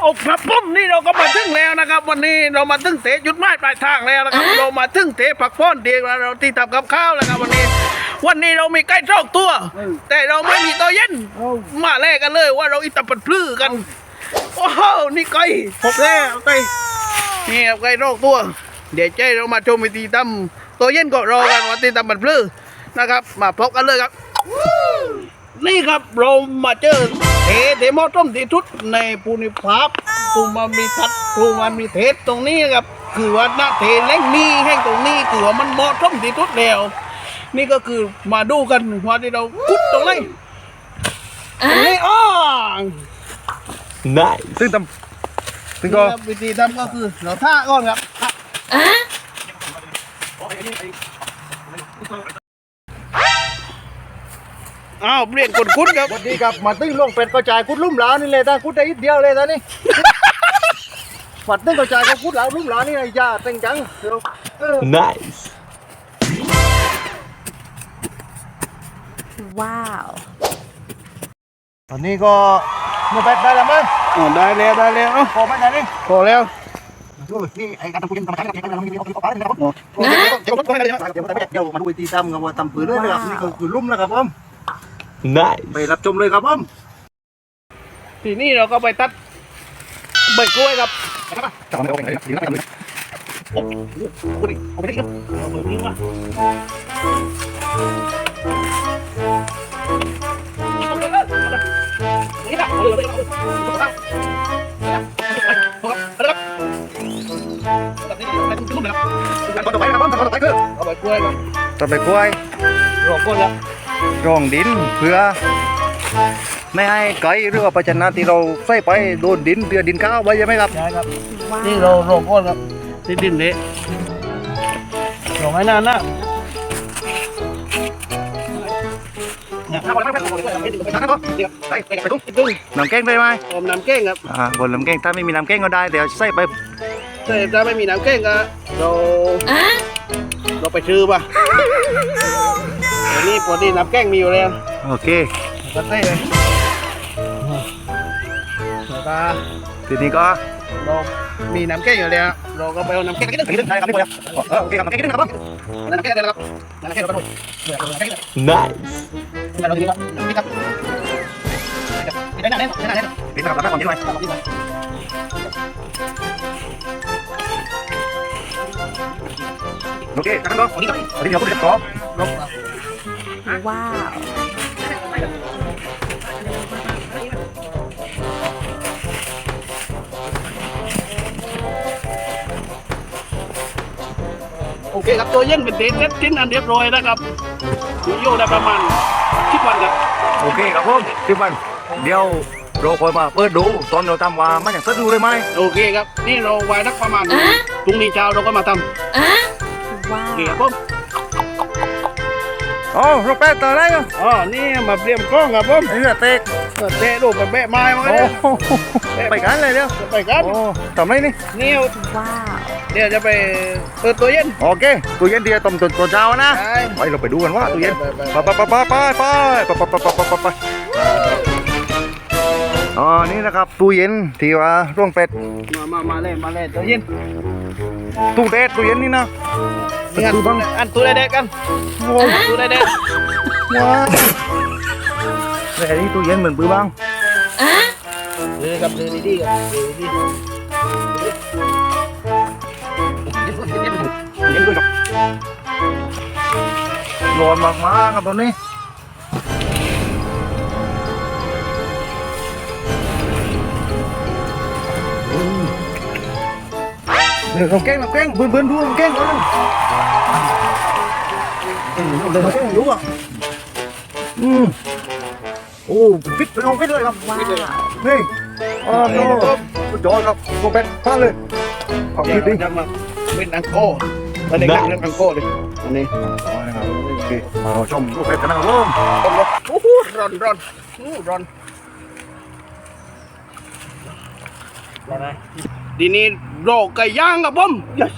โอ้ครับผมนี่เราก็มาถึงแล้วนะครับ วันนี้เรามาถึงเตะจุดหมายปลายทางแล้วนะครับ เรามาถึงเตะผักพ้อนเดียวเราที่ทำกับข้าวแล้วครับวันนี้ วันนี้เรามีไก่ทอกตัว แต่เราไม่มีตัวเย็นมาแลกกันเลยว่าเราอิตาปัดพลื้อกันโอ้โหนี่ไก่หกแล้วไก่นี่ครับไก่ทอกตัว เดี๋ยวใจเรามาชมวิธีทำตัวเย็นก็รอกันว่าที่ทำปัดพลื้อนะครับ มาพบกันเลยครับ นี่ครับเรามาเจอเทเทมอต้มที่ทุดในภูมิภาคภูมิมีทัดภูมิมีเทศตรงนี้ครับ คือว่าหน้าเทเล่งนี้แห่งตรงนี้คือว่ามันเหมาะสมที่ทุดแล้ว นี่ก็คือมาดูกันว่าที่เราคุดตรงไหนตรงนี้อ้อ Nice ซึ่งทำซึ่งก็นี่ครับวิธีทำก็คือเราท่าก่อนครับ อ้าวเปลี่ยนคนคุดครับสวัสดีครับมาตึ้งลงเป็ดกระจายกุดลุ่มหลานี่เลยตากุดได้นิดเดียวเลยตานี่ฝัดตึ้งกระจายก็กุดหลาลุ่มหลานี่ไอ้ยาเต็งจังเดี๋ยวเออ Nice ว้าว ตอนนี้ก็เมื่อเป็ดได้แล้วมั้งอ๋อได้แล้วได้แล้วเอ้าพอไหมตานี่พอแล้วดูนี่ไอ้การทำปุ๋ยทำการทำการทำมีมีปลาเนี่ยครับเดี๋ยวเดี๋ยวมาดูวิธีทำครับว่าทำปุ๋ยด้วยนะครับนี่ก็คือลุ่มนะครับผม ได้ไปรับชมเลยครับผมทีนี้เราก็ไปตัดใบกล้วยครับจับมันไปเอาไปไหนนะเดี๋ยวนะไปเลยโอ้โหเอาไปได้ครับเอาไปนี่วะนี่นะเอาไปต่อไปกล้วยต่อไปกล้วยรวมก้นแล้ว รองดินเพื่อ ไม่ให้ไก่หรือว่าภาชนะที่เราใส่ไปโดนดินเตือดินข้าวไว้ใช่ไหมครับใช่ครับนี่เรารองก้นครับที่ดินเละรองให้นานนะเนี่ยน้ำแกงได้ไหมอมน้ำแกงครับอ่าบนน้ำแกงถ้าไม่มีน้ำแกงก็ได้แต่ใส่ไปแต่ถ้าไม่มีน้ำแกงก็เราเราไปซื้อป่ะ อันนี้ปกติน้ำแกงมีอยู่แล้วโอเคก็เต้เลยแล้วก็ทีนี้ก็เรามีน้ำแกงอยู่แล้วเราก็ไปเอาน้ำแกงกันไปกินได้ครับพี่บอยโอเคครับน้ำแกงกินนะครับน้ำแกงได้แล้วครับน้ำแกงเราไปดูน้ำแกง Nice เราดีครับน้ำพริกครับได้ได้ได้ได้ได้กินนะครับแล้วก็ก่อนกินหน่อยโอเคครับน้องวันนี้วันนี้เราพูดเรื่องต่อ ว้าวโอเคครับตัวเย็นเป็นเด็ดเด็ดชิ้นอันเรียบร้อยนะครับอยู่โยได้ประมาณสิบวันครับโอเคครับผมที่วันเดี๋ยวเราคอยมาเปิดดูตอนเราทำว่ามันอย่างสะดวกเลยไหมโอเคครับ นี่เราไว้นักประมาณพรุ่งนี้เช้าเราก็มาทำว้าโอเกีวครับผม อ๋อเราแป๊ดต่อได้ก็อ๋อนี่มาเตรียมกล้องครับผมไอ้เหี้ยเตกเตะลูกไปแบะไม้มาโอ้เนี่ยโหไปกันเลยเดี๋ยวไปกันโอ้ทำไรนี่นี่ว้าวเดี๋ยวจะไปเปิดตัวเย็นโอเคตู้เย็นที่จะต้มตุนตัวเช้านะใช่ไปเราไปดูกันว่าตู้เย็นไปไปไปไปไปไปไปไปไปไปไปไปไปอ๋อนี่นะครับตู้เย็นที่ว่าร่วงเป็ดมามามาเลยมาเลยตัวเย็นตู้เด็ดตู้เย็นนี่นะ Dengan antu dedek kan. Antu dedek. Wah. Về đi tụi dân mình bữa băng. À? Đưa gặp đưa đi đi gặp đưa đi. Ngon mặc má gặp bọn đi. เดี๋ยวเราแกล้งเราแกล้งเบิ้ลเบิ้ลดูเราแกล้งเขาเลย เดี๋ยวเราแกล้งดูอะอืมโอ้ฟิตเราฟิตเลยครับว้าวนี่อ๋อโน้สุดยอดครับโปรเป็ดพลาดเลยขอบๆคุณดิจะมาเป็นอังโก้ตอนเด็กๆเล่นอังโก้เลยอันนี้ครับโอเคเราชมโปรเป็ดกันนะครับผมต้มรสโอ้โหร้อนร้อนอู้ร้อนร้อนไหมดีนี้โรไก่ย่างครับผม yes